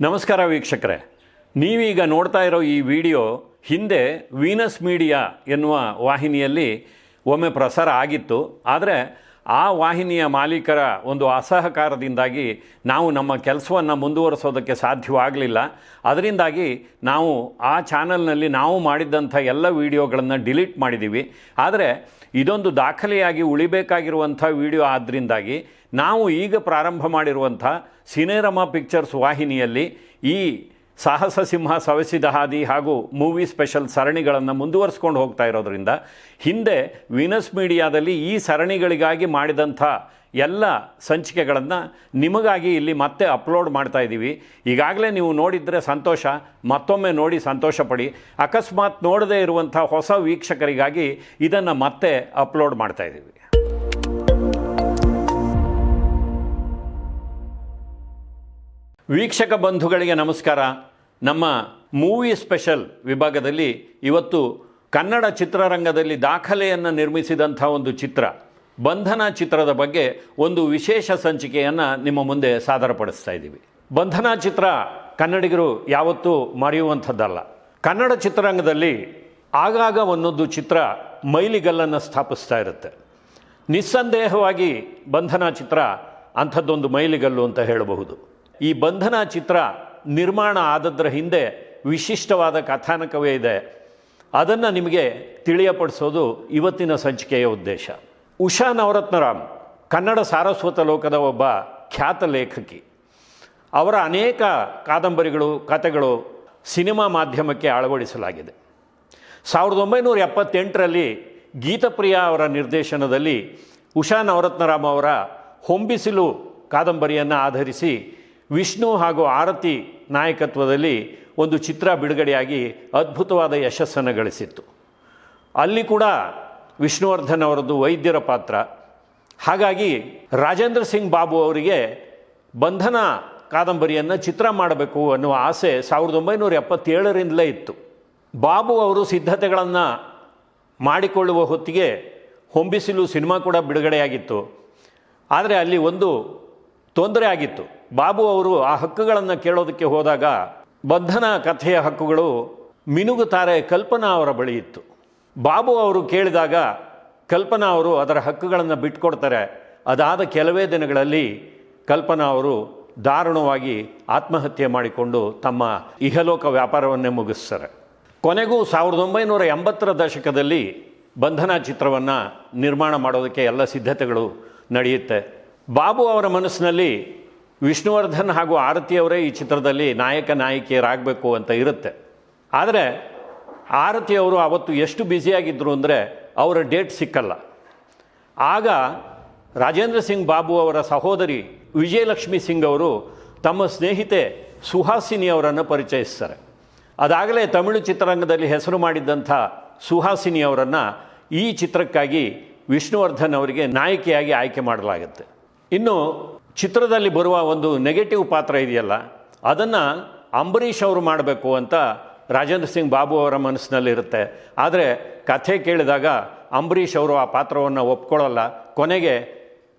ನಮಸ್ಕಾರ ವೀಕ್ಷಕರೇ. ನೀವೀಗ ನೋಡ್ತಾ ಇರೋ ಈ ವಿಡಿಯೋ ಹಿಂದೆ ವೀನಸ್ ಮೀಡಿಯಾ ಎನ್ನುವ ವಾಹಿನಿಯಲ್ಲಿ ಒಮ್ಮೆ ಪ್ರಸಾರ ಆಗಿತ್ತು. ಆದರೆ ಆ ವಾಹಿನಿಯ ಮಾಲೀಕರ ಒಂದು ಅಸಹಕಾರದಿಂದಾಗಿ ನಾವು ನಮ್ಮ ಕೆಲಸವನ್ನು ಮುಂದುವರಿಸೋದಕ್ಕೆ ಸಾಧ್ಯವಾಗಲಿಲ್ಲ. ಅದರಿಂದಾಗಿ ನಾವು ಆ ಚಾನಲ್ನಲ್ಲಿ ನಾವು ಮಾಡಿದ್ದಂಥ ಎಲ್ಲ ವಿಡಿಯೋಗಳನ್ನು ಡಿಲೀಟ್ ಮಾಡಿದ್ದೀವಿ ಆದರೆ ಇದೊಂದು ದಾಖಲೆಯಾಗಿ ಉಳಿಬೇಕಾಗಿರುವಂಥ ವಿಡಿಯೋ ಆದ್ದರಿಂದಾಗಿ ನಾವು ಈಗ ಪ್ರಾರಂಭ ಮಾಡಿರುವಂಥ ಸಿನೇರಮಾ ಪಿಕ್ಚರ್ಸ್ ವಾಹಿನಿಯಲ್ಲಿ ಈ ಸಾಹಸ ಸಿಂಹ ಸವೆಸಿದ ಹಾದಿ ಹಾಗೂ ಮೂವಿ ಸ್ಪೆಷಲ್ ಸರಣಿಗಳನ್ನು ಮುಂದುವರಿಸ್ಕೊಂಡು ಹೋಗ್ತಾ ಇರೋದ್ರಿಂದ ಹಿಂದೆ ವಿನಸ್ ಮೀಡಿಯಾದಲ್ಲಿ ಈ ಸರಣಿಗಳಿಗಾಗಿ ಮಾಡಿದಂಥ ಎಲ್ಲ ಸಂಚಿಕೆಗಳನ್ನು ನಿಮಗಾಗಿ ಇಲ್ಲಿ ಮತ್ತೆ ಅಪ್ಲೋಡ್ ಮಾಡ್ತಾ ಇದ್ದೀವಿ. ಈಗಾಗಲೇ ನೀವು ನೋಡಿದರೆ ಸಂತೋಷ, ಮತ್ತೊಮ್ಮೆ ನೋಡಿ ಸಂತೋಷ ಪಡಿ ಅಕಸ್ಮಾತ್ ನೋಡದೇ ಇರುವಂಥ ಹೊಸ ವೀಕ್ಷಕರಿಗಾಗಿ ಇದನ್ನು ಮತ್ತೆ ಅಪ್ಲೋಡ್ ಮಾಡ್ತಾ ಇದ್ದೀವಿ. ವೀಕ್ಷಕ ಬಂಧುಗಳಿಗೆ ನಮಸ್ಕಾರ. ನಮ್ಮ ಮೂವಿ ಸ್ಪೆಷಲ್ ವಿಭಾಗದಲ್ಲಿ ಇವತ್ತು ಕನ್ನಡ ಚಿತ್ರರಂಗದಲ್ಲಿ ದಾಖಲೆಯನ್ನು ನಿರ್ಮಿಸಿದಂಥ ಒಂದು ಚಿತ್ರ, ಬಂಧನ ಚಿತ್ರದ ಬಗ್ಗೆ ಒಂದು ವಿಶೇಷ ಸಂಚಿಕೆಯನ್ನು ನಿಮ್ಮ ಮುಂದೆ ಸಾದರಪಡಿಸ್ತಾ ಇದ್ದೀವಿ. ಬಂಧನ ಚಿತ್ರ ಕನ್ನಡಿಗರು ಯಾವತ್ತೂ ಮರೆಯುವಂಥದ್ದಲ್ಲ. ಕನ್ನಡ ಚಿತ್ರರಂಗದಲ್ಲಿ ಆಗಾಗ ಒಂದೊಂದು ಚಿತ್ರ ಮೈಲಿಗಲ್ಲನ್ನು ಸ್ಥಾಪಿಸ್ತಾ ಇರುತ್ತೆ. ನಿಸ್ಸಂದೇಹವಾಗಿ ಬಂಧನ ಚಿತ್ರ ಅಂಥದ್ದೊಂದು ಮೈಲಿಗಲ್ಲು ಅಂತ ಹೇಳಬಹುದು. ಈ ಬಂಧನ ಚಿತ್ರ ನಿರ್ಮಾಣ ಆದದ್ರ ಹಿಂದೆ ವಿಶಿಷ್ಟವಾದ ಕಥಾನಕವೇ ಇದೆ. ಅದನ್ನು ನಿಮಗೆ ತಿಳಿಯಪಡಿಸೋದು ಇವತ್ತಿನ ಸಂಚಿಕೆಯ ಉದ್ದೇಶ. ಉಷಾ ನವರತ್ನರಾಮ್, ಕನ್ನಡ ಸಾರಸ್ವತ ಲೋಕದ ಒಬ್ಬ ಖ್ಯಾತ ಲೇಖಕಿ. ಅವರ ಅನೇಕ ಕಾದಂಬರಿಗಳು, ಕಥೆಗಳು ಸಿನಿಮಾ ಮಾಧ್ಯಮಕ್ಕೆ ಅಳವಡಿಸಲಾಗಿದೆ. ಸಾವಿರದ ಒಂಬೈನೂರ ಎಪ್ಪತ್ತೆಂಟರಲ್ಲಿ ಗೀತಪ್ರಿಯ ಅವರ ನಿರ್ದೇಶನದಲ್ಲಿ ಉಷಾ ನವರತ್ನರಾಮ್ ಅವರ ಹೊಂಬಿಸಿಲು ಕಾದಂಬರಿಯನ್ನು ಆಧರಿಸಿ ವಿಷ್ಣು ಹಾಗೂ ಆರತಿ ನಾಯಕತ್ವದಲ್ಲಿ ಒಂದು ಚಿತ್ರ ಬಿಡುಗಡೆಯಾಗಿ ಅದ್ಭುತವಾದ ಯಶಸ್ಸನ್ನು ಗಳಿಸಿತ್ತು. ಅಲ್ಲಿ ಕೂಡ ವಿಷ್ಣುವರ್ಧನ್ ಅವರದ್ದು ವೈದ್ಯರ ಪಾತ್ರ. ಹಾಗಾಗಿ ರಾಜೇಂದ್ರ ಸಿಂಗ್ ಬಾಬು ಅವರಿಗೆ ಬಂಧನ ಕಾದಂಬರಿಯನ್ನು ಚಿತ್ರ ಮಾಡಬೇಕು ಅನ್ನುವ ಆಸೆ ಸಾವಿರದ ಒಂಬೈನೂರ ಎಪ್ಪತ್ತೇಳರಿಂದಲೇ ಇತ್ತು. ಬಾಬು ಅವರು ಸಿದ್ಧತೆಗಳನ್ನು ಮಾಡಿಕೊಳ್ಳುವ ಹೊತ್ತಿಗೆ ಹೊಂಬಿಸಿಲು ಸಿನಿಮಾ ಕೂಡ ಬಿಡುಗಡೆಯಾಗಿತ್ತು. ಆದರೆ ಅಲ್ಲಿ ಒಂದು ತೊಂದರೆ ಆಗಿತ್ತು. ಬಾಬು ಅವರು ಆ ಹಕ್ಕುಗಳನ್ನು ಕೇಳೋದಕ್ಕೆ ಹೋದಾಗ ಬಂಧನ ಕಥೆಯ ಹಕ್ಕುಗಳು ಮಿನುಗುತಾರೆ ಕಲ್ಪನಾ ಅವರ ಬಳಿ ಇತ್ತು. ಬಾಬು ಅವರು ಕೇಳಿದಾಗ ಕಲ್ಪನಾ ಅವರು ಅದರ ಹಕ್ಕುಗಳನ್ನು ಬಿಟ್ಕೊಡ್ತಾರೆ. ಅದಾದ ಕೆಲವೇ ದಿನಗಳಲ್ಲಿ ಕಲ್ಪನಾ ಅವರು ದಾರುಣವಾಗಿ ಆತ್ಮಹತ್ಯೆ ಮಾಡಿಕೊಂಡು ತಮ್ಮ ಇಹಲೋಕ ವ್ಯಾಪಾರವನ್ನೇ ಮುಗಿಸ್ತಾರೆ. ಕೊನೆಗೂ ಸಾವಿರದ ಒಂಬೈನೂರ ಎಂಬತ್ತರ ದಶಕದಲ್ಲಿ ಬಂಧನ ಚಿತ್ರವನ್ನು ನಿರ್ಮಾಣ ಮಾಡೋದಕ್ಕೆ ಎಲ್ಲ ಸಿದ್ಧತೆಗಳು ನಡೆಯುತ್ತೆ. ಬಾಬು ಅವರ ಮನಸ್ಸಿನಲ್ಲಿ ವಿಷ್ಣುವರ್ಧನ್ ಹಾಗೂ ಆರತಿಯವರೇ ಈ ಚಿತ್ರದಲ್ಲಿ ನಾಯಕ ನಾಯಕಿಯರಾಗಬೇಕು ಅಂತ ಇರುತ್ತೆ. ಆದರೆ ಆರತಿಯವರು ಅವತ್ತು ಎಷ್ಟು ಬ್ಯುಸಿಯಾಗಿದ್ದರು ಅಂದರೆ ಅವರ ಡೇಟ್ ಸಿಕ್ಕಲ್ಲ. ಆಗ ರಾಜೇಂದ್ರ ಸಿಂಗ್ ಬಾಬು ಅವರ ಸಹೋದರಿ ವಿಜಯಲಕ್ಷ್ಮಿ ಸಿಂಗ್ ಅವರು ತಮ್ಮ ಸ್ನೇಹಿತೆ ಸುಹಾಸಿನಿ ಅವರನ್ನು ಪರಿಚಯಿಸ್ತಾರೆ. ಅದಾಗಲೇ ತಮಿಳು ಚಿತ್ರರಂಗದಲ್ಲಿ ಹೆಸರು ಮಾಡಿದ್ದಂಥ ಸುಹಾಸಿನಿ ಅವರನ್ನು ಈ ಚಿತ್ರಕ್ಕಾಗಿ ವಿಷ್ಣುವರ್ಧನ್ ಅವರಿಗೆ ನಾಯಕಿಯಾಗಿ ಆಯ್ಕೆ ಮಾಡಲಾಗುತ್ತೆ. ಇನ್ನು ಚಿತ್ರದಲ್ಲಿ ಬರುವ ಒಂದು ನೆಗೆಟಿವ್ ಪಾತ್ರ ಇದೆಯಲ್ಲ, ಅದನ್ನು ಅಂಬರೀಷ್ ಅವರು ಮಾಡಬೇಕು ಅಂತ ರಾಜೇಂದ್ರ ಸಿಂಗ್ ಬಾಬು ಅವರ ಮನಸ್ಸಿನಲ್ಲಿರುತ್ತೆ ಆದರೆ ಕಥೆ ಕೇಳಿದಾಗ ಅಂಬರೀಷ್ ಅವರು ಆ ಪಾತ್ರವನ್ನು ಒಪ್ಕೊಳ್ಳಲ್ಲ. ಕೊನೆಗೆ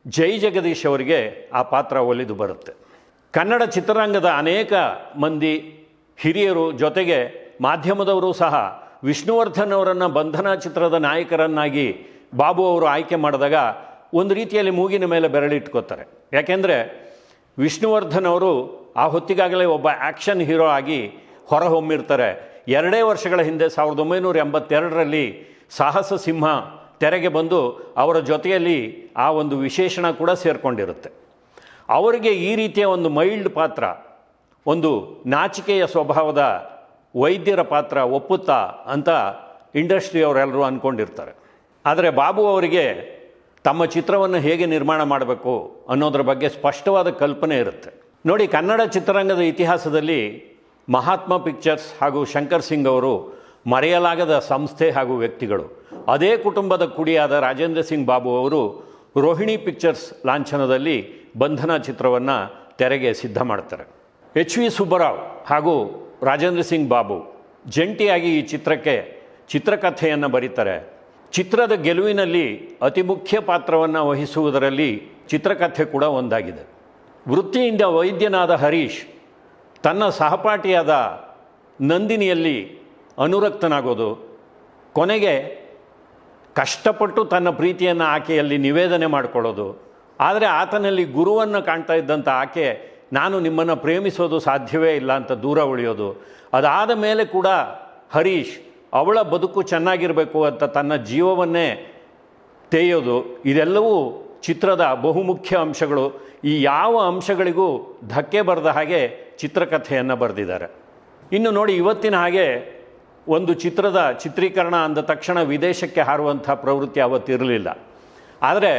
ಜೈ ಜಗದೀಶ್ ಅವರಿಗೆ ಆ ಪಾತ್ರ ಒಲಿದು ಬರುತ್ತೆ. ಕನ್ನಡ ಚಿತ್ರರಂಗದ ಅನೇಕ ಮಂದಿ ಹಿರಿಯರು ಜೊತೆಗೆ ಮಾಧ್ಯಮದವರು ಸಹ ವಿಷ್ಣುವರ್ಧನ್ ಅವರನ್ನು ಬಂಧನ ಚಿತ್ರದ ನಾಯಕರನ್ನಾಗಿ ಬಾಬು ಅವರು ಆಯ್ಕೆ ಮಾಡಿದಾಗ ಒಂದು ರೀತಿಯಲ್ಲಿ ಮೂಗಿನ ಮೇಲೆ ಬೆರಳಿಟ್ಕೋತಾರೆ ಯಾಕೆಂದರೆ ವಿಷ್ಣುವರ್ಧನ್ ಅವರು ಆ ಹೊತ್ತಿಗಾಗಲೇ ಒಬ್ಬ ಆ್ಯಕ್ಷನ್ ಹೀರೋ ಆಗಿ ಹೊರಹೊಮ್ಮಿರ್ತಾರೆ. ಎರಡೇ ವರ್ಷಗಳ ಹಿಂದೆ ಸಾವಿರದ ಒಂಬೈನೂರ ಎಂಬತ್ತೆರಡರಲ್ಲಿ ಸಾಹಸ ಸಿಂಹ ತೆರೆಗೆ ಬಂದು ಅವರ ಜೊತೆಯಲ್ಲಿ ಆ ಒಂದು ವಿಶೇಷಣ ಕೂಡ ಸೇರಿಕೊಂಡಿರುತ್ತೆ. ಅವರಿಗೆ ಈ ರೀತಿಯ ಒಂದು ಮೈಲ್ಡ್ ಪಾತ್ರ, ಒಂದು ನಾಚಿಕೆಯ ಸ್ವಭಾವದ ವೈದ್ಯರ ಪಾತ್ರ ಒಪ್ಪುತ್ತಾ ಅಂತ ಇಂಡಸ್ಟ್ರಿಯವರೆಲ್ಲರೂ ಅಂದ್ಕೊಂಡಿರ್ತಾರೆ ಆದರೆ ಬಾಬು ಅವರಿಗೆ ತಮ್ಮ ಚಿತ್ರವನ್ನು ಹೇಗೆ ನಿರ್ಮಾಣ ಮಾಡಬೇಕು ಅನ್ನೋದ್ರ ಬಗ್ಗೆ ಸ್ಪಷ್ಟವಾದ ಕಲ್ಪನೆ ಇರುತ್ತೆ. ನೋಡಿ, ಕನ್ನಡ ಚಿತ್ರರಂಗದ ಇತಿಹಾಸದಲ್ಲಿ ಮಹಾತ್ಮ ಪಿಕ್ಚರ್ಸ್ ಹಾಗೂ ಶಂಕರ್ ಸಿಂಗ್ ಅವರು ಮರೆಯಲಾಗದ ಸಂಸ್ಥೆ ಹಾಗೂ ವ್ಯಕ್ತಿಗಳು. ಅದೇ ಕುಟುಂಬದ ಕುಡಿಯಾದ ರಾಜೇಂದ್ರ ಸಿಂಗ್ ಬಾಬು ಅವರು ರೋಹಿಣಿ ಪಿಕ್ಚರ್ಸ್ ಲಾಂಛನದಲ್ಲಿ ಬಂಧನ ಚಿತ್ರವನ್ನು ತೆರೆಗೆ ಸಿದ್ಧ ಮಾಡ್ತಾರೆ. ಎಚ್ ವಿ ಸುಬ್ಬರಾವ್ ಹಾಗೂ ರಾಜೇಂದ್ರ ಸಿಂಗ್ ಬಾಬು ಜಂಟಿಯಾಗಿ ಈ ಚಿತ್ರಕ್ಕೆ ಚಿತ್ರಕಥೆಯನ್ನು ಬರೀತಾರೆ. ಚಿತ್ರದ ಗೆಲುವಿನಲ್ಲಿ ಅತಿ ಮುಖ್ಯ ಪಾತ್ರವನ್ನು ವಹಿಸುವುದರಲ್ಲಿ ಚಿತ್ರಕಥೆ ಕೂಡ ಒಂದಾಗಿದೆ. ವೃತ್ತಿಯಿಂದ ವೈದ್ಯನಾದ ಹರೀಶ್, ತನ್ನ ಸಹಪಾಠಿಯಾದ ನಂದಿನಿಯಲ್ಲಿ ಅನುರಕ್ತನಾಗೋದು, ಕೊನೆಗೆ ಕಷ್ಟಪಟ್ಟು ತನ್ನ ಪ್ರೀತಿಯನ್ನು ಆಕೆಯಲ್ಲಿ ನಿವೇದನೆ ಮಾಡಿಕೊಳ್ಳೋದು, ಆದರೆ ಆತನಲ್ಲಿ ಗುರುವನ್ನು ಕಾಣ್ತಾ ಇದ್ದಂಥ ಆಕೆ, ನಾನು ನಿಮ್ಮನ್ನು ಪ್ರೇಮಿಸೋದು ಸಾಧ್ಯವೇ ಇಲ್ಲ ಅಂತ ದೂರ ಉಳಿಯೋದು. ಅದಾದ ಮೇಲೆ ಕೂಡ ಹರೀಶ್ ಅವಳ ಬದುಕು ಚೆನ್ನಾಗಿರಬೇಕು ಅಂತ ತನ್ನ ಜೀವವನ್ನೇ ತೇಯೋದು, ಇದೆಲ್ಲವೂ ಚಿತ್ರದ ಬಹುಮುಖ್ಯ ಅಂಶಗಳು. ಈ ಯಾವ ಅಂಶಗಳಿಗೂ ಧಕ್ಕೆ ಬರೆದ ಹಾಗೆ ಚಿತ್ರಕಥೆಯನ್ನು ಬರೆದಿದ್ದಾರೆ. ಇನ್ನು ನೋಡಿ, ಇವತ್ತಿನ ಹಾಗೆ ಒಂದು ಚಿತ್ರದ ಚಿತ್ರೀಕರಣ ಅಂದ ತಕ್ಷಣ ವಿದೇಶಕ್ಕೆ ಹಾರುವಂಥ ಪ್ರವೃತ್ತಿ ಅವತ್ತಿರಲಿಲ್ಲ. ಆದರೆ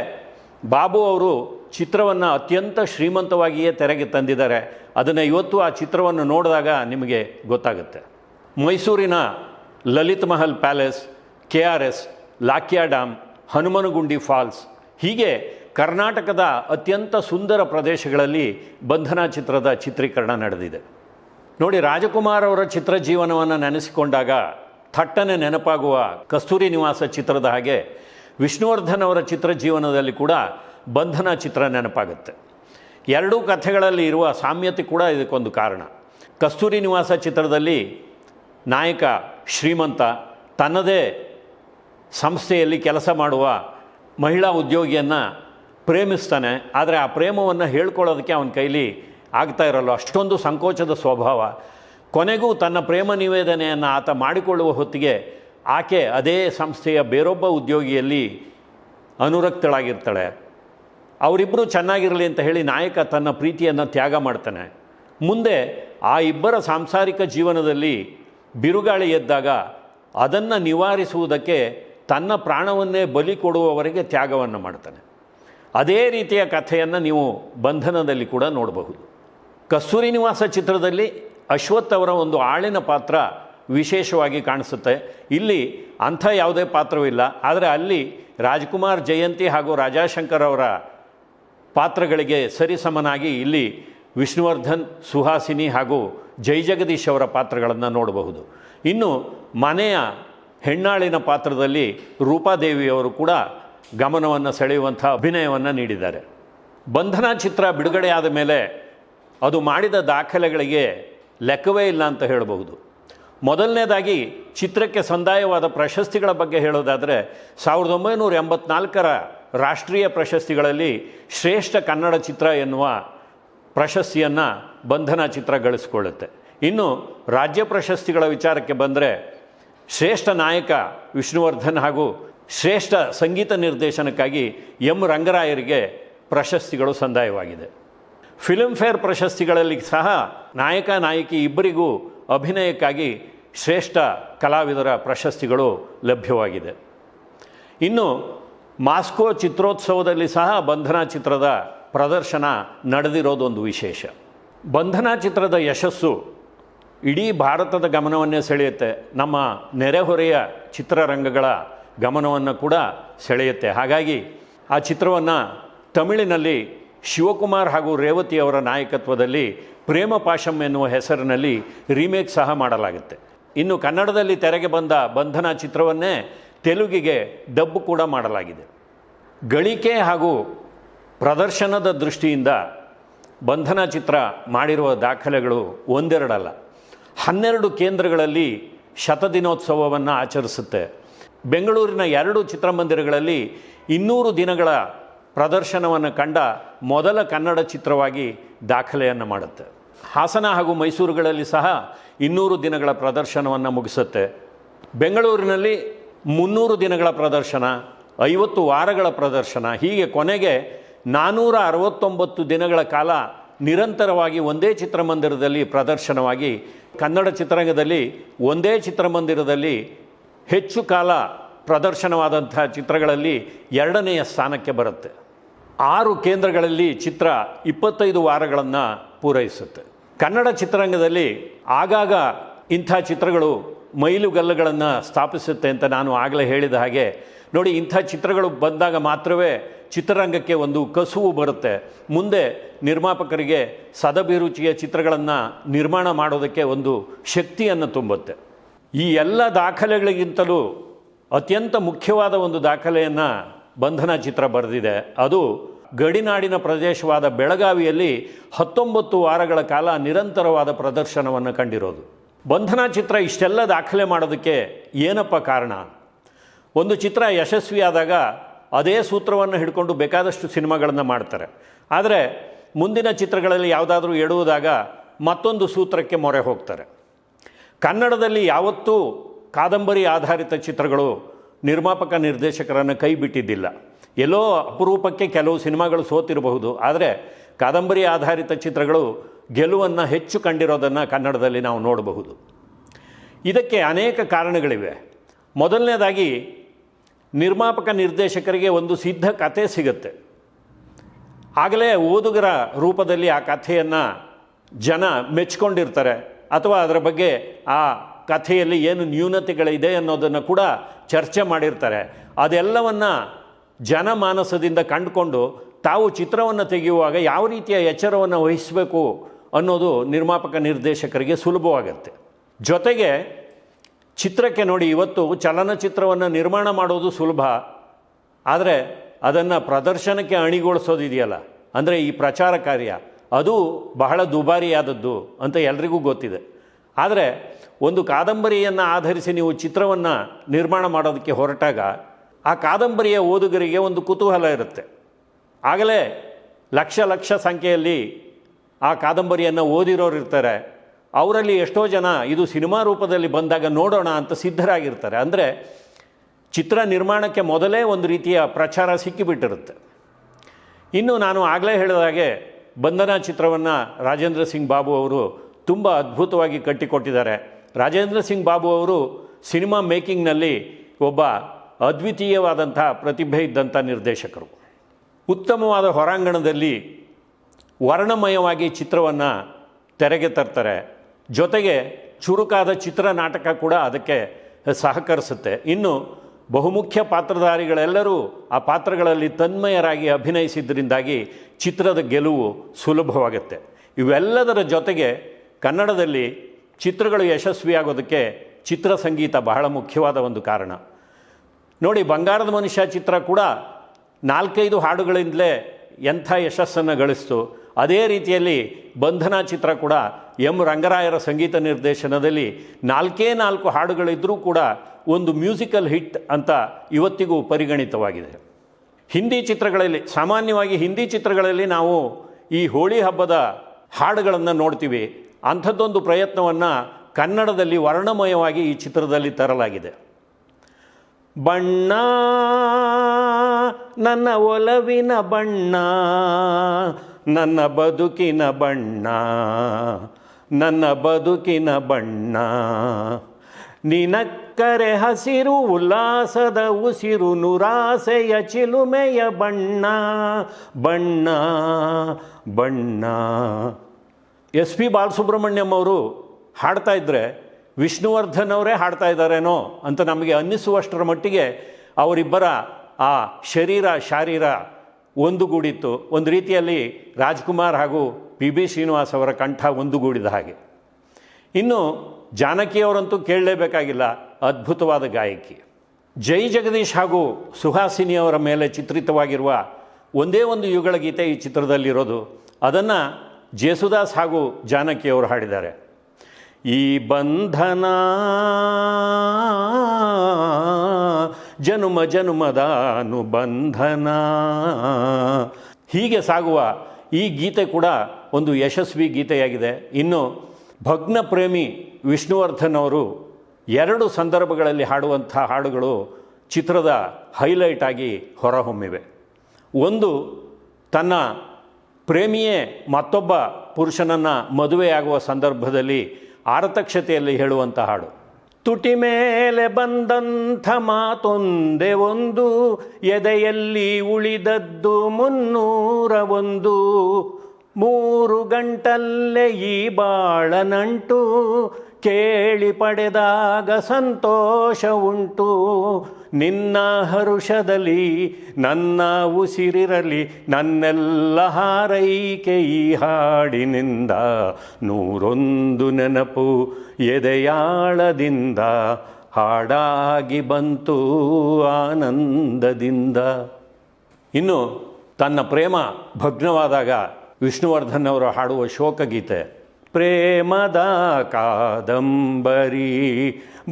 ಬಾಬು ಅವರು ಚಿತ್ರವನ್ನು ಅತ್ಯಂತ ಶ್ರೀಮಂತವಾಗಿಯೇ ತೆರೆಗೆ ತಂದಿದ್ದಾರೆ. ಅದನ್ನು ಇವತ್ತು ಆ ಚಿತ್ರವನ್ನು ನೋಡಿದಾಗ ನಿಮಗೆ ಗೊತ್ತಾಗುತ್ತೆ. ಮೈಸೂರಿನ Lalit Mahal palace, K R S, Lakya dam Hanumanagundi falls. ಹೀಗೆ ಕರ್ನಾಟಕದ ಅತ್ಯಂತ ಸುಂದರ ಪ್ರದೇಶಗಳಲ್ಲಿ ಬಂಧನ ಚಿತ್ರದ ಚಿತ್ರೀಕರಣ ನಡೆದಿದೆ. ನೋಡಿ, ರಾಜಕುಮಾರ್ ಅವರ ಚಿತ್ರ ಜೀವನವನ್ನು ನೆನೆಸಿಕೊಂಡಾಗ ಥಟ್ಟನೆ ನೆನಪಾಗುವ ಕಸ್ತೂರಿ ನಿವಾಸ ಚಿತ್ರದ ಹಾಗೆ ವಿಷ್ಣುವರ್ಧನ್ ಅವರ ಚಿತ್ರ ಜೀವನದಲ್ಲಿ ಕೂಡ ಬಂಧನ ಚಿತ್ರ ನೆನಪಾಗುತ್ತೆ. ಎರಡೂ ಕಥೆಗಳಲ್ಲಿ ಇರುವ ಸಾಮ್ಯತೆ ಕೂಡ ಇದಕ್ಕೊಂದು ಕಾರಣ. ಕಸ್ತೂರಿ ನಿವಾಸ ಚಿತ್ರದಲ್ಲಿ ನಾಯಕ ಶ್ರೀಮಂತ ತನ್ನದೇ ಸಂಸ್ಥೆಯಲ್ಲಿ ಕೆಲಸ ಮಾಡುವ ಮಹಿಳಾ ಉದ್ಯೋಗಿಯನ್ನು ಪ್ರೇಮಿಸ್ತಾನೆ. ಆದರೆ ಆ ಪ್ರೇಮವನ್ನು ಹೇಳ್ಕೊಳ್ಳೋದಕ್ಕೆ ಅವನ ಕೈಲಿ ಆಗ್ತಾ ಇರಲ್ಲ. ಅಷ್ಟೊಂದು ಸಂಕೋಚದ ಸ್ವಭಾವ. ಕೊನೆಗೂ ತನ್ನ ಪ್ರೇಮ ನಿವೇದನೆಯನ್ನು ಆತ ಮಾಡಿಕೊಳ್ಳುವ ಹೊತ್ತಿಗೆ ಆಕೆ ಅದೇ ಸಂಸ್ಥೆಯ ಬೇರೊಬ್ಬ ಉದ್ಯೋಗಿಯಲ್ಲಿ ಅನುರಕ್ತಳಾಗಿರ್ತಾಳೆ. ಅವರಿಬ್ಬರು ಚೆನ್ನಾಗಿರಲಿ ಅಂತ ಹೇಳಿ ನಾಯಕ ತನ್ನ ಪ್ರೀತಿಯನ್ನು ತ್ಯಾಗ ಮಾಡ್ತಾನೆ. ಮುಂದೆ ಆ ಇಬ್ಬರ ಸಾಂಸಾರಿಕ ಜೀವನದಲ್ಲಿ ಬಿರುಗಾಳಿ ಎದ್ದಾಗ ಅದನ್ನು ನಿವಾರಿಸುವುದಕ್ಕೆ ತನ್ನ ಪ್ರಾಣವನ್ನೇ ಬಲಿ ಕೊಡುವವರೆಗೆ ತ್ಯಾಗವನ್ನು ಮಾಡ್ತಾನೆ. ಅದೇ ರೀತಿಯ ಕಥೆಯನ್ನು ನೀವು ಬಂಧನದಲ್ಲಿ ಕೂಡ ನೋಡಬಹುದು. ಕಸ್ತೂರಿ ನಿವಾಸ ಚಿತ್ರದಲ್ಲಿ ಅಶ್ವಥ್ ಅವರ ಒಂದು ಆಳಿನ ಪಾತ್ರ ವಿಶೇಷವಾಗಿ ಕಾಣಿಸುತ್ತೆ. ಇಲ್ಲಿ ಅಂಥ ಯಾವುದೇ ಪಾತ್ರವಿಲ್ಲ ಆದರೆ ಅಲ್ಲಿ ರಾಜ್ಕುಮಾರ್ ಜಯಂತಿ ಹಾಗೂ ರಾಜಾಶಂಕರ್ ಅವರ ಪಾತ್ರಗಳಿಗೆ ಸರಿಸಮನಾಗಿ ಇಲ್ಲಿ ವಿಷ್ಣುವರ್ಧನ್, ಸುಹಾಸಿನಿ ಹಾಗೂ ಜೈ ಜಗದೀಶ್ ಅವರ ಪಾತ್ರಗಳನ್ನು ನೋಡಬಹುದು. ಇನ್ನು ಮನೆಯ ಹೆಣ್ಣಾಳಿನ ಪಾತ್ರದಲ್ಲಿ ರೂಪಾದೇವಿಯವರು ಕೂಡ ಗಮನವನ್ನು ಸೆಳೆಯುವಂಥ ಅಭಿನಯವನ್ನು ನೀಡಿದ್ದಾರೆ. ಬಂಧನ ಚಿತ್ರ ಬಿಡುಗಡೆಯಾದ ಮೇಲೆ ಅದು ಮಾಡಿದ ದಾಖಲೆಗಳಿಗೆ ಲೆಕ್ಕವೇ ಇಲ್ಲ ಅಂತ ಹೇಳಬಹುದು. ಮೊದಲನೇದಾಗಿ ಚಿತ್ರಕ್ಕೆ ಸಂದಾಯವಾದ ಪ್ರಶಸ್ತಿಗಳ ಬಗ್ಗೆ ಹೇಳೋದಾದರೆ ಸಾವಿರದ ಒಂಬೈನೂರ ಎಂಬತ್ನಾಲ್ಕರ ರಾಷ್ಟ್ರೀಯ ಪ್ರಶಸ್ತಿಗಳಲ್ಲಿ ಶ್ರೇಷ್ಠ ಕನ್ನಡ ಚಿತ್ರ ಎನ್ನುವ ಪ್ರಶಸ್ತಿಯನ್ನು ಬಂಧನ ಚಿತ್ರ ಗಳಿಸ್ಕೊಳ್ಳುತ್ತೆ. ಇನ್ನು ರಾಜ್ಯ ಪ್ರಶಸ್ತಿಗಳ ವಿಚಾರಕ್ಕೆ ಬಂದರೆ ಶ್ರೇಷ್ಠ ನಾಯಕ ವಿಷ್ಣುವರ್ಧನ್ ಹಾಗೂ ಶ್ರೇಷ್ಠ ಸಂಗೀತ ನಿರ್ದೇಶನಕ್ಕಾಗಿ ಎಂ ರಂಗರಾಯರಿಗೆ ಪ್ರಶಸ್ತಿಗಳು ಸಂದಾಯವಾಗಿದೆ. ಫಿಲ್ಮ್ಫೇರ್ ಪ್ರಶಸ್ತಿಗಳಲ್ಲಿ ಸಹ ನಾಯಕ ನಾಯಕಿ ಇಬ್ಬರಿಗೂ ಅಭಿನಯಕ್ಕಾಗಿ ಶ್ರೇಷ್ಠ ಕಲಾವಿದರ ಪ್ರಶಸ್ತಿಗಳು ಲಭ್ಯವಾಗಿದೆ. ಇನ್ನು ಮಾಸ್ಕೋ ಚಿತ್ರೋತ್ಸವದಲ್ಲಿ ಸಹ ಬಂಧನ ಚಿತ್ರದ ಪ್ರದರ್ಶನ ನಡೆದಿರೋದೊಂದು ವಿಶೇಷ. ಬಂಧನ ಚಿತ್ರದ ಯಶಸ್ಸು ಇಡೀ ಭಾರತದ ಗಮನವನ್ನೇ ಸೆಳೆಯುತ್ತೆ. ನಮ್ಮ ನೆರೆಹೊರೆಯ ಚಿತ್ರರಂಗಗಳ ಗಮನವನ್ನು ಕೂಡ ಸೆಳೆಯುತ್ತೆ. ಹಾಗಾಗಿ ಆ ಚಿತ್ರವನ್ನು ತಮಿಳಿನಲ್ಲಿ ಶಿವಕುಮಾರ್ ಹಾಗೂ ರೇವತಿ ಅವರ ನಾಯಕತ್ವದಲ್ಲಿ ಪ್ರೇಮ ಪಾಶಂ ಎನ್ನುವ ಹೆಸರಿನಲ್ಲಿ ರೀಮೇಕ್ ಸಹ ಮಾಡಲಾಗುತ್ತೆ. ಇನ್ನು ಕನ್ನಡದಲ್ಲಿ ತೆರೆಗೆ ಬಂದ ಬಂಧನ ಚಿತ್ರವನ್ನೇ ತೆಲುಗಿಗೆ ಡಬ್ ಕೂಡ ಮಾಡಲಾಗಿದೆ. ಗಳಿಕೆ ಹಾಗೂ ಪ್ರದರ್ಶನದ ದೃಷ್ಟಿಯಿಂದ ಬಂಧನ ಚಿತ್ರ ಮಾಡಿರುವ ದಾಖಲೆಗಳು ಒಂದೆರಡಲ್ಲ. ಹನ್ನೆರಡು ಕೇಂದ್ರಗಳಲ್ಲಿ ಶತದಿನೋತ್ಸವವನ್ನು ಆಚರಿಸುತ್ತೆ. ಬೆಂಗಳೂರಿನ ಎರಡು ಚಿತ್ರಮಂದಿರಗಳಲ್ಲಿ ಇನ್ನೂರು ದಿನಗಳ ಪ್ರದರ್ಶನವನ್ನು ಕಂಡ ಮೊದಲ ಕನ್ನಡ ಚಿತ್ರವಾಗಿ ದಾಖಲೆಯನ್ನು ಮಾಡುತ್ತೆ. ಹಾಸನ ಹಾಗೂ ಮೈಸೂರುಗಳಲ್ಲಿ ಸಹ ಇನ್ನೂರು ದಿನಗಳ ಪ್ರದರ್ಶನವನ್ನು ಮುಗಿಸುತ್ತೆ. ಬೆಂಗಳೂರಿನಲ್ಲಿ ಮುನ್ನೂರು ದಿನಗಳ ಪ್ರದರ್ಶನ, ಐವತ್ತು ವಾರಗಳ ಪ್ರದರ್ಶನ, ಹೀಗೆ ಕೊನೆಗೆ ನಾನ್ನೂರ ಅರವತ್ತೊಂಬತ್ತು ದಿನಗಳ ಕಾಲ ನಿರಂತರವಾಗಿ ಒಂದೇ ಚಿತ್ರಮಂದಿರದಲ್ಲಿ ಪ್ರದರ್ಶನವಾಗಿ ಕನ್ನಡ ಚಿತ್ರರಂಗದಲ್ಲಿ ಒಂದೇ ಚಿತ್ರಮಂದಿರದಲ್ಲಿ ಹೆಚ್ಚು ಕಾಲ ಪ್ರದರ್ಶನವಾದಂಥ ಚಿತ್ರಗಳಲ್ಲಿ ಎರಡನೆಯ ಸ್ಥಾನಕ್ಕೆ ಬರುತ್ತೆ. ಆರು ಕೇಂದ್ರಗಳಲ್ಲಿ ಚಿತ್ರ ಇಪ್ಪತ್ತೈದು ವಾರಗಳನ್ನು ಪೂರೈಸುತ್ತೆ. ಕನ್ನಡ ಚಿತ್ರರಂಗದಲ್ಲಿ ಆಗಾಗ ಇಂಥ ಚಿತ್ರಗಳು ಮೈಲುಗಲ್ಲುಗಳನ್ನು ಸ್ಥಾಪಿಸುತ್ತೆ ಅಂತ ನಾನು ಆಗಲೇ ಹೇಳಿದ ಹಾಗೆ ನೋಡಿ ಇಂಥ ಚಿತ್ರಗಳು ಬಂದಾಗ ಮಾತ್ರವೇ ಚಿತ್ರರಂಗಕ್ಕೆ ಒಂದು ಕಸುವು ಬರುತ್ತೆ. ಮುಂದೆ ನಿರ್ಮಾಪಕರಿಗೆ ಸದಭಿರುಚಿಯ ಚಿತ್ರಗಳನ್ನು ನಿರ್ಮಾಣ ಮಾಡೋದಕ್ಕೆ ಒಂದು ಶಕ್ತಿಯನ್ನು ತುಂಬುತ್ತೆ. ಈ ಎಲ್ಲ ದಾಖಲೆಗಳಿಗಿಂತಲೂ ಅತ್ಯಂತ ಮುಖ್ಯವಾದ ಒಂದು ದಾಖಲೆಯನ್ನು ಬಂಧನ ಚಿತ್ರ ಬರೆದಿದೆ. ಅದು ಗಡಿನಾಡಿನ ಪ್ರದೇಶವಾದ ಬೆಳಗಾವಿಯಲ್ಲಿ ಹತ್ತೊಂಬತ್ತು ವಾರಗಳ ಕಾಲ ನಿರಂತರವಾದ ಪ್ರದರ್ಶನವನ್ನು ಕಂಡಿರೋದು. ಬಂಧನ ಚಿತ್ರ ಇಷ್ಟೆಲ್ಲ ದಾಖಲೆ ಮಾಡೋದಕ್ಕೆ ಏನಪ್ಪ ಕಾರಣ? ಒಂದು ಚಿತ್ರ ಯಶಸ್ವಿಯಾದಾಗ ಅದೇ ಸೂತ್ರವನ್ನು ಹಿಡ್ಕೊಂಡು ಬೇಕಾದಷ್ಟು ಸಿನಿಮಾಗಳನ್ನು ಮಾಡ್ತಾರೆ. ಆದರೆ ಮುಂದಿನ ಚಿತ್ರಗಳಲ್ಲಿ ಯಾವುದಾದ್ರೂ ಎಡುವುದಾಗ ಮತ್ತೊಂದು ಸೂತ್ರಕ್ಕೆ ಮೊರೆ ಹೋಗ್ತಾರೆ. ಕನ್ನಡದಲ್ಲಿ ಯಾವತ್ತೂ ಕಾದಂಬರಿ ಆಧಾರಿತ ಚಿತ್ರಗಳು ನಿರ್ಮಾಪಕ ನಿರ್ದೇಶಕರನ್ನು ಕೈ ಬಿಟ್ಟಿದ್ದಿಲ್ಲ. ಎಲ್ಲೋ ಅಪರೂಪಕ್ಕೆ ಕೆಲವು ಸಿನಿಮಾಗಳು ಸೋತಿರಬಹುದು, ಆದರೆ ಕಾದಂಬರಿ ಆಧಾರಿತ ಚಿತ್ರಗಳು ಗೆಲುವನ್ನು ಹೆಚ್ಚು ಕಂಡಿರೋದನ್ನು ಕನ್ನಡದಲ್ಲಿ ನಾವು ನೋಡಬಹುದು. ಇದಕ್ಕೆ ಅನೇಕ ಕಾರಣಗಳಿವೆ. ಮೊದಲನೇದಾಗಿ ನಿರ್ಮಾಪಕ ನಿರ್ದೇಶಕರಿಗೆ ಒಂದು ಸಿದ್ಧ ಕಥೆ ಸಿಗುತ್ತೆ. ಆಗಲೇ ಓದುಗರ ರೂಪದಲ್ಲಿ ಆ ಕಥೆಯನ್ನು ಜನ ಮೆಚ್ಕೊಂಡಿರ್ತಾರೆ. ಅಥವಾ ಅದರ ಬಗ್ಗೆ ಆ ಕಥೆಯಲ್ಲಿ ಏನು ನ್ಯೂನತೆಗಳಿದೆ ಅನ್ನೋದನ್ನು ಕೂಡ ಚರ್ಚೆ ಮಾಡಿರ್ತಾರೆ. ಅದೆಲ್ಲವನ್ನು ಜನಮಾನಸದಿಂದ ಕಂಡುಕೊಂಡು ತಾವು ಚಿತ್ರವನ್ನು ತೆಗೆಯುವಾಗ ಯಾವ ರೀತಿಯ ಎಚ್ಚರವನ್ನು ವಹಿಸಬೇಕು ಅನ್ನೋದು ನಿರ್ಮಾಪಕ ನಿರ್ದೇಶಕರಿಗೆ ಸುಲಭವಾಗುತ್ತೆ. ಜೊತೆಗೆ ಚಿತ್ರಕ್ಕೆ ನೋಡಿ, ಇವತ್ತು ಚಲನಚಿತ್ರವನ್ನು ನಿರ್ಮಾಣ ಮಾಡೋದು ಸುಲಭ, ಆದರೆ ಅದನ್ನು ಪ್ರದರ್ಶನಕ್ಕೆ ಅಣಿಗೊಳಿಸೋದಿದೆಯಲ್ಲ. ಅಂದರೆ ಈ ಪ್ರಚಾರ ಕಾರ್ಯ, ಅದು ಬಹಳ ದುಬಾರಿಯಾದದ್ದು ಅಂತ ಎಲ್ರಿಗೂ ಗೊತ್ತಿದೆ. ಆದರೆ ಒಂದು ಕಾದಂಬರಿಯನ್ನು ಆಧರಿಸಿ ನೀವು ಚಿತ್ರವನ್ನು ನಿರ್ಮಾಣ ಮಾಡೋದಕ್ಕೆ ಹೊರಟಾಗ, ಆ ಕಾದಂಬರಿಯ ಓದುಗರಿಗೆ ಒಂದು ಕುತೂಹಲ ಇರುತ್ತೆ. ಆಗಲೇ ಲಕ್ಷ ಲಕ್ಷ ಸಂಖ್ಯೆಯಲ್ಲಿ ಆ ಕಾದಂಬರಿಯನ್ನು ಓದಿರೋರು ಇರ್ತಾರೆ ಅವರಲ್ಲಿ ಎಷ್ಟೋ ಜನ ಇದು ಸಿನಿಮಾ ರೂಪದಲ್ಲಿ ಬಂದಾಗ ನೋಡೋಣ ಅಂತ ಸಿದ್ಧರಾಗಿರ್ತಾರೆ. ಅಂದರೆ ಚಿತ್ರ ನಿರ್ಮಾಣಕ್ಕೆ ಮೊದಲೇ ಒಂದು ರೀತಿಯ ಪ್ರಚಾರ ಸಿಕ್ಕಿಬಿಟ್ಟಿರುತ್ತೆ. ಇನ್ನು ನಾನು ಆಗಲೇ ಹೇಳಿದಾಗೆ ಬಂಧನ ಚಿತ್ರವನ್ನು ರಾಜೇಂದ್ರ ಸಿಂಗ್ ಬಾಬು ಅವರು ತುಂಬ ಅದ್ಭುತವಾಗಿ ಕಟ್ಟಿಕೊಟ್ಟಿದ್ದಾರೆ. ರಾಜೇಂದ್ರ ಸಿಂಗ್ ಬಾಬು ಅವರು ಸಿನಿಮಾ ಮೇಕಿಂಗ್ನಲ್ಲಿ ಒಬ್ಬ ಅದ್ವಿತೀಯವಾದಂಥ ಪ್ರತಿಭೆ ಇದ್ದಂಥ ನಿರ್ದೇಶಕರು. ಉತ್ತಮವಾದ ಹೊರಾಂಗಣದಲ್ಲಿ ವರ್ಣಮಯವಾಗಿ ಚಿತ್ರವನ್ನು ತೆರೆಗೆ ತರ್ತಾರೆ. ಜೊತೆಗೆ ಚುರುಕಾದ ಚಿತ್ರ ನಾಟಕ ಕೂಡ ಅದಕ್ಕೆ ಸಹಕರಿಸುತ್ತೆ. ಇನ್ನು ಬಹುಮುಖ್ಯ ಪಾತ್ರಧಾರಿಗಳೆಲ್ಲರೂ ಆ ಪಾತ್ರಗಳಲ್ಲಿ ತನ್ಮಯರಾಗಿ ಅಭಿನಯಿಸಿದ್ದರಿಂದಾಗಿ ಚಿತ್ರದ ಗೆಲುವು ಸುಲಭವಾಗುತ್ತೆ. ಇವೆಲ್ಲದರ ಜೊತೆಗೆ ಕನ್ನಡದಲ್ಲಿ ಚಿತ್ರಗಳು ಯಶಸ್ವಿಯಾಗೋದಕ್ಕೆ ಚಿತ್ರ ಸಂಗೀತ ಬಹಳ ಮುಖ್ಯವಾದ ಒಂದು ಕಾರಣ. ನೋಡಿ, ಬಂಗಾರದ ಮನುಷ್ಯ ಚಿತ್ರ ಕೂಡ ನಾಲ್ಕೈದು ಹಾಡುಗಳಿಂದಲೇ ಎಂಥ ಯಶಸ್ಸನ್ನು ಗಳಿಸ್ತು. ಅದೇ ರೀತಿಯಲ್ಲಿ ಬಂಧನ ಚಿತ್ರ ಕೂಡ ಎಂ ರಂಗರಾಯರ ಸಂಗೀತ ನಿರ್ದೇಶನದಲ್ಲಿ ನಾಲ್ಕೇ ನಾಲ್ಕು ಹಾಡುಗಳಿದ್ದರೂ ಕೂಡ ಒಂದು ಮ್ಯೂಸಿಕಲ್ ಹಿಟ್ ಅಂತ ಇವತ್ತಿಗೂ ಪರಿಗಣಿತವಾಗಿದೆ. ಹಿಂದಿ ಚಿತ್ರಗಳಲ್ಲಿ, ಸಾಮಾನ್ಯವಾಗಿ ಹಿಂದಿ ಚಿತ್ರಗಳಲ್ಲಿ ನಾವು ಈ ಹೋಳಿ ಹಬ್ಬದ ಹಾಡುಗಳನ್ನು ನೋಡ್ತೀವಿ. ಅಂಥದ್ದೊಂದು ಪ್ರಯತ್ನವನ್ನು ಕನ್ನಡದಲ್ಲಿ ವರ್ಣಮಯವಾಗಿ ಈ ಚಿತ್ರದಲ್ಲಿ ತರಲಾಗಿದೆ. ಬಣ್ಣ, ನನ್ನ ಒಲವಿನ ಬಣ್ಣ, ನನ್ನ ಬದುಕಿನ ಬಣ್ಣ ನನ್ನ ಬದುಕಿನ ಬಣ್ಣ. ನಿನಕ್ಕರೆ ಹಸಿರು ಉಲ್ಲಾಸದ ಉಸಿರು ನುರಾಸೆಯ ಚಿಲುಮೆಯ ಬಣ್ಣ. ಬಣ್ಣ ಬಣ್ಣ. ಎಸ್ ಪಿ ಬಾಲಸುಬ್ರಹ್ಮಣ್ಯಂ ಅವರು ಹಾಡ್ತಾ ಇದ್ದರೆ ವಿಷ್ಣುವರ್ಧನ್ ಅವರೇ ಹಾಡ್ತಾ ಇದ್ದಾರೇನೋ ಅಂತ ನಮಗೆ ಅನ್ನಿಸುವಷ್ಟರ ಮಟ್ಟಿಗೆ ಅವರಿಬ್ಬರ ಆ ಶರೀರ, ಶಾರೀರ ಒಂದುಗೂಡಿತ್ತು. ಒಂದು ರೀತಿಯಲ್ಲಿ ರಾಜ್ಕುಮಾರ್ ಹಾಗೂ ಪಿ ಬಿ ಶ್ರೀನಿವಾಸ್ ಅವರ ಕಂಠ ಒಂದುಗೂಡಿದ ಹಾಗೆ. ಇನ್ನು ಜಾನಕಿಯವರಂತೂ ಕೇಳಲೇಬೇಕಾಗಿಲ್ಲ, ಅದ್ಭುತವಾದ ಗಾಯಕಿ. ಜೈ ಜಗದೀಶ್ ಹಾಗೂ ಸುಹಾಸಿನಿಯವರ ಮೇಲೆ ಚಿತ್ರಿತವಾಗಿರುವ ಒಂದೇ ಒಂದು ಯುಗಳ ಗೀತೆ ಈ ಚಿತ್ರದಲ್ಲಿರೋದು. ಅದನ್ನು ಜೇಸುದಾಸ್ ಹಾಗೂ ಜಾನಕಿಯವರು ಹಾಡಿದ್ದಾರೆ. ಈ ಬಂಧನ ಜನುಮ ಜನುಮದ ಅನುಬಂಧನ ಹೀಗೆ ಸಾಗುವ ಈ ಗೀತೆ ಕೂಡ ಒಂದು ಯಶಸ್ವಿ ಗೀತೆಯಾಗಿದೆ. ಇನ್ನು ಭಗ್ನ ಪ್ರೇಮಿ ವಿಷ್ಣುವರ್ಧನ್ ಅವರು ಎರಡು ಸಂದರ್ಭಗಳಲ್ಲಿ ಹಾಡುವಂಥ ಹಾಡುಗಳು ಚಿತ್ರದ ಹೈಲೈಟ್ ಆಗಿ ಹೊರಹೊಮ್ಮಿವೆ. ಒಂದು, ತನ್ನ ಪ್ರೇಮಿಯೇ ಮತ್ತೊಬ್ಬ ಪುರುಷನನ್ನು ಮದುವೆಯಾಗುವ ಸಂದರ್ಭದಲ್ಲಿ ಆರತಕ್ಷತೆಯಲ್ಲಿ ಹೇಳುವಂಥ ಹಾಡು. ತುಟಿ ಮೇಲೆ ಬಂದಂಥ ಮಾತೊಂದೆ ಒಂದು ಎದೆಯಲ್ಲಿ ಉಳಿದದ್ದು ಮುನ್ನೂರ ಒಂದು. ಮೂರು ಗಂಟಲ್ಲೇ ಈ ಬಾಳ ನಂಟು ಕೇಳಿ ಪಡೆದಾಗ ಸಂತೋಷ ಉಂಟು. ನಿನ್ನ ಹರುಷದಲ್ಲಿ, ನನ್ನ ಉಸಿರಿರಲಿ, ನನ್ನೆಲ್ಲ ಹಾರೈಕೆ ಈ ಹಾಡಿನಿಂದ. ನೂರೊಂದು ನೆನಪು ಎದೆಯಾಳದಿಂದ, ಹಾಡಾಗಿ ಬಂತು ಆನಂದದಿಂದ. ಇನ್ನು ತನ್ನ ಪ್ರೇಮ ಭಗ್ನವಾದಾಗ ವಿಷ್ಣುವರ್ಧನ್ ಅವರು ಹಾಡುವ ಶೋಕಗೀತೆ. ಪ್ರೇಮದ ಕಾದಂಬರಿ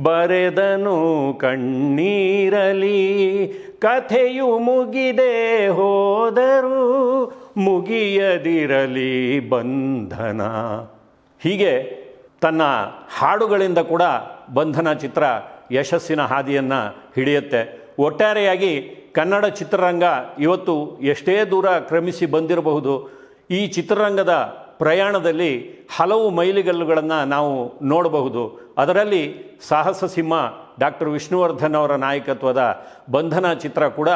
ಬರೆದನು ಕಣ್ಣೀರಲಿ, ಕಥೆಯು ಮುಗಿದೆ ಹೋದರೂ ಮುಗಿಯದಿರಲಿ ಬಂಧನ. ಹೀಗೆ ತನ್ನ ಹಾಡುಗಳಿಂದ ಕೂಡ ಬಂಧನ ಚಿತ್ರ ಯಶಸ್ಸಿನ ಹಾದಿಯನ್ನು ಹಿಡಿಯುತ್ತೆ. ಒಟ್ಟಾರೆಯಾಗಿ ಕನ್ನಡ ಚಿತ್ರರಂಗ ಇವತ್ತು ಎಷ್ಟೇ ದೂರ ಕ್ರಮಿಸಿ ಬಂದಿರಬಹುದು, ಈ ಚಿತ್ರರಂಗದ ಪ್ರಯಾಣದಲ್ಲಿ ಹಲವು ಮೈಲಿಗಲ್ಲುಗಳನ್ನು ನಾವು ನೋಡಬಹುದು. ಅದರಲ್ಲಿ ಸಾಹಸ ಸಿಂಹ ಡಾಕ್ಟರ್ ವಿಷ್ಣುವರ್ಧನ್ ಅವರ ನಾಯಕತ್ವದ ಬಂಧನ ಚಿತ್ರ ಕೂಡ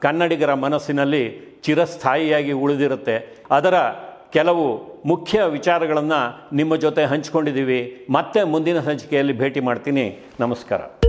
ಕನ್ನಡಿಗರ ಮನಸ್ಸಿನಲ್ಲಿ ಚಿರಸ್ಥಾಯಿಯಾಗಿ ಉಳಿದಿರುತ್ತೆ. ಅದರ ಕೆಲವು ಮುಖ್ಯ ವಿಚಾರಗಳನ್ನು ನಿಮ್ಮ ಜೊತೆ ಹಂಚ್ಕೊಂಡಿದ್ದೀವಿ. ಮತ್ತೆ ಮುಂದಿನ ಸಂಚಿಕೆಯಲ್ಲಿ ಭೇಟಿ ಮಾಡ್ತೀನಿ. ನಮಸ್ಕಾರ.